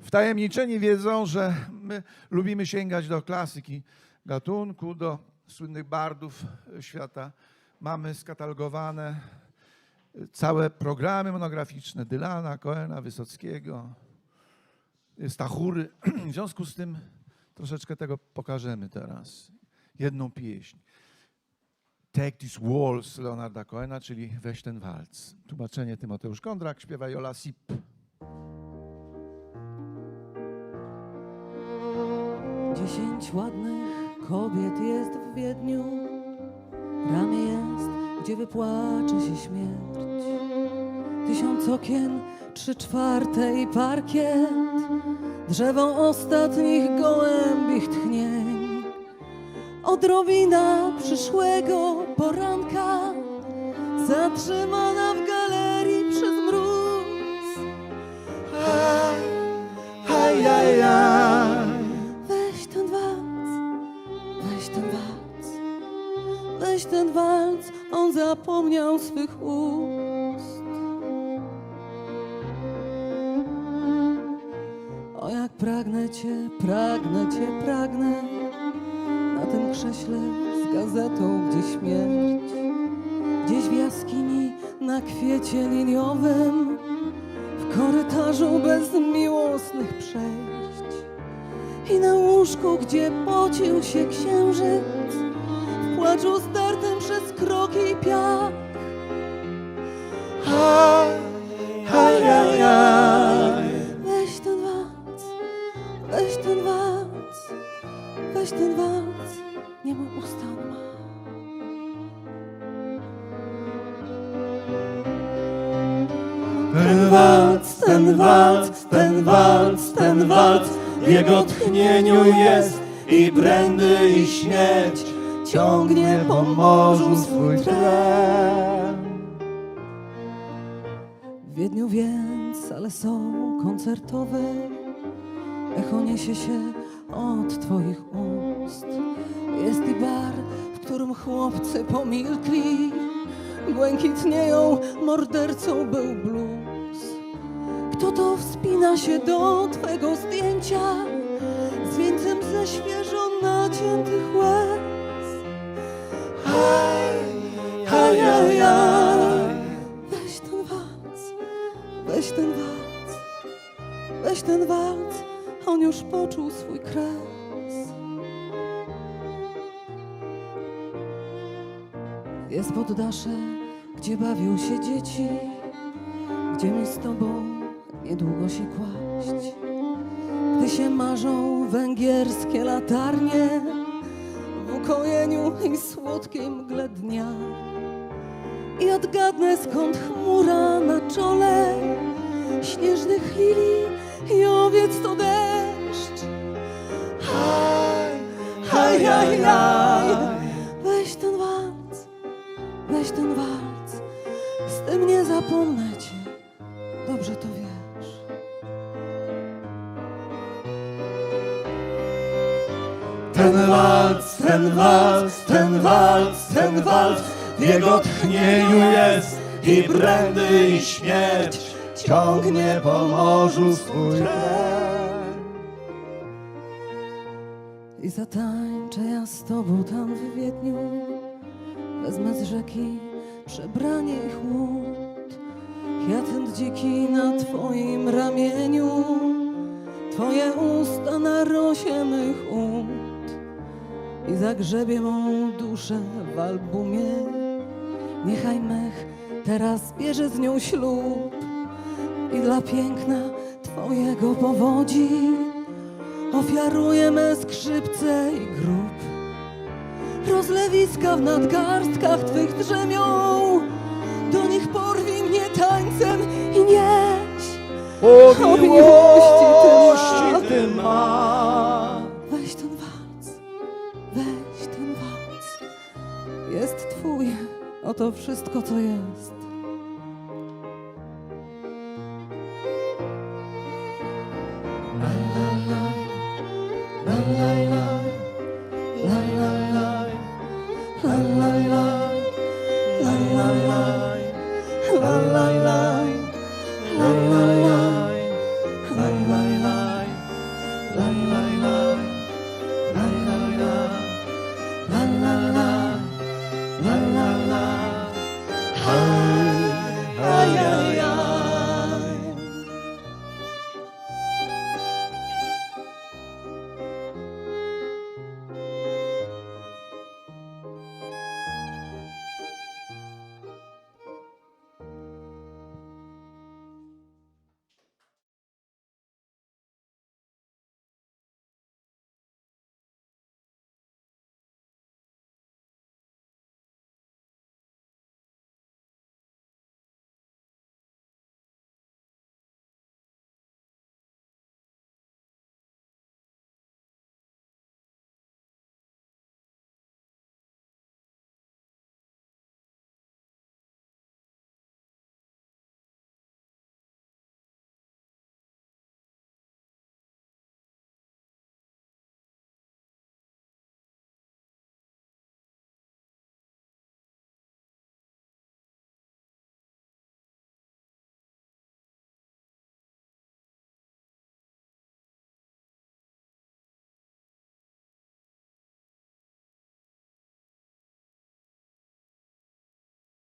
Wtajemniczeni wiedzą, że my lubimy sięgać do klasyki gatunku, do słynnych bardów świata. Mamy skatalogowane całe programy monograficzne Dylana, Coena, Wysockiego, Stachury. W związku z tym troszeczkę tego pokażemy teraz. Jedną pieśń. Take This Waltz Leonarda Cohena, czyli Weź ten walc. Tłumaczenie Tymoteusz Kondrak, śpiewa Jola Sip. Dziesięć ładnych kobiet jest w Wiedniu. Ramię jest, gdzie wypłacze się śmierć. Tysiąc okien, trzy czwarte i parkiet. Drzewo ostatnich gołębich tchnień. Odrobina przyszłego poranka. Zatrzymana w galerii weź ten walc, weź ten walc, on zapomniał swych ust. O jak pragnę cię, pragnę cię, pragnę, na tym krześle z gazetą, gdzie śmierć, gdzieś w jaskini na kwiecie liniowym, w korytarzu bez miłosnych przejść. I na łóżku, gdzie pocił się księżyc W płaczu startym przez kroki i piach. Haj, haj, haj, haj. Weź ten walc, weź ten walc Weź ten walc, nie mój ustan ma. Ten walc, ten walc, ten walc, ten walc w jego tchnieniu jest i brędy i śmierć. Ciągnie po morzu swój tlen. W Wiedniu więc, ale są koncertowe. Echo niesie się od twoich ust. Jest i bar, w którym chłopcy pomilkli. Błękitnieją, mordercą był blues Kto to wspina się do twego zdjęcia Z wieńcem ze świeżo naciętych łez Haj, haj, haj. Weź ten walc, weź ten walc, weź ten walc, on już poczuł swój kres. Jest poddasze, gdzie bawią się dzieci, gdzie mi z tobą niedługo się kłaść. Gdy się marzą węgierskie latarnie w ukojeniu i słodkiej mgle dnia i odgadnę skąd chmura na czole śnieżnych lilii i owiec to deszcz. Haj, haj, haj, haj. Weź ten walc, weź ten walc, z tym nie zapomnę cię, dobrze to wiesz. Ten walc, ten walc, ten walc, ten walc w jego tchnieniu jest i brędy i śmierć. Ciągnie po morzu swój. I zatańczę ja z tobą tam w Wiedniu. Wezmę z rzeki przebranie i chłód. Kwiatent dziki na twoim ramieniu. Twoje usta na rosie mych ud I zagrzebię mą duszę w albumie. Niechaj mech teraz bierze z nią ślub I dla piękna twojego powodzi. Ofiaruję me skrzypce i grób. Rozlewiska w nadgarstkach Twych drzemią. Do nich porwij mnie tańcem i nieś O oto wszystko co jest. La la la, la la